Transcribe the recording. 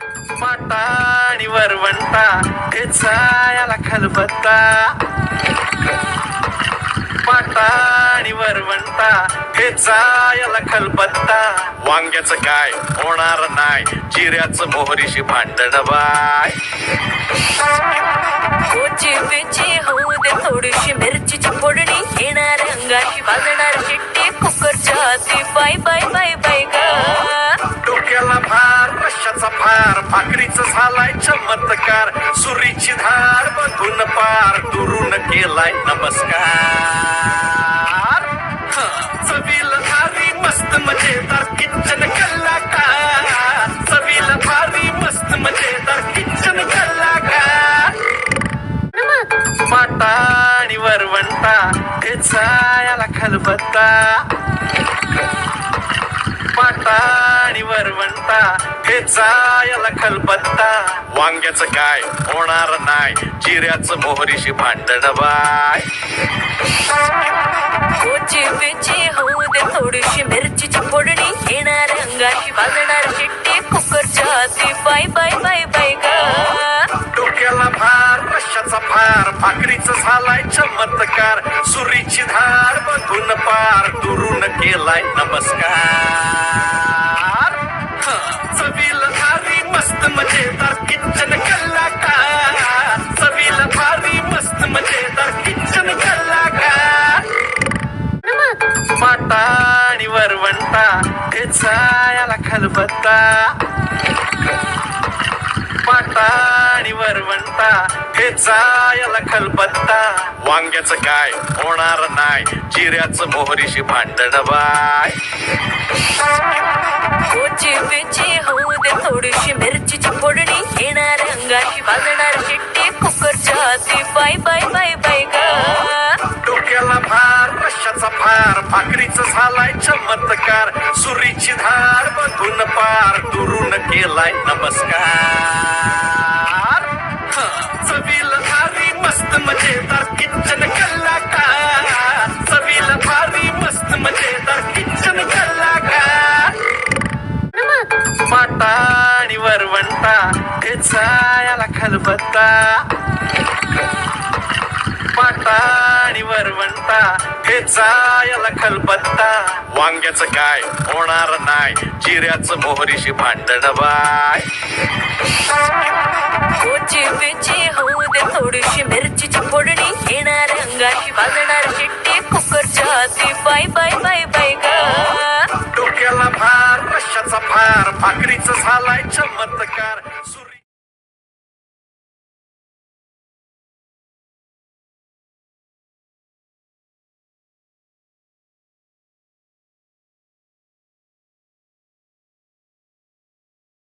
पाटा आणि वरवंटा हे खलबत्ता. पाटा आणि वरवंटा हे खलबत्ता. वांग्याचं काय होणार नाही जिऱ्याचं मोहरीशी भांडण बाय. भाकरीच झालाय चमत्कार. सुरीची धार बघून पार दुरून केलाय नमस्कार. चवीला भारी मस्त मजेदार किचन कलाकार. चवीला भारी मस्त मजेदार किचन कलाकार. पाटा आणि वरवंटा हे जायाला खलबत्ता पाटा आणि वरवंटा हे जायाला खलबत्ता. वांग्याचं काय? होणार नाही. जिऱ्याचं मोहरीशी भांडण बाय. कोची पिची होऊ दे थोडीशी मिरचीची फोडणी. येणार अंगाची वाजणार चिट्टी. कुकरच्या हाती बाय बाय बाय बाय ग. डोक्याला भार रश्याचा भार भाकरीच झालाय चमत्कार. सुरीची धार बघून पार दुरून केलाय नमस्कार. खलबत्ता पाटा आणि वरवंटा हे जायाला खलबत्ता. वांग्याचं काय? होणार नाही. जिऱ्याचं मोहरीशी भांडण बाय. कोची पिची होऊ दे थोडीशी मिरचीची फोडणी. येणार अंगाची वाजणार चिट्टी. कुकरच्या हाती बाय बाय बाय बाय ग. डोक्याला भार रश्याचा भाकरीच झालाय चमत्कार. सुरीची धार बघून पार दुरून केलाय नमस्कार. चवील भारी मस्त मजेदार किचन कलाकार. चवीला भारी मस्त मजेदार किचन कलाकार. माता आणि वरवंटा हे जायाला खलबत्ता. माता आणि वरवंटा हे जायाला खलबत्ता. वांग्याचं काय? होणार नाही. जिऱ्याचं मोहरीशी भांडण बाय. कोची पिची होऊ दे थोडीशी मिरचीची फोडणी येणार अंगाची वाजणार चिट्टी कुकरच्या हाती बाय बाय बाय बाय ग. डोक्याला भार रश्याचा भार? भाकरीच झालाय चमत्कार.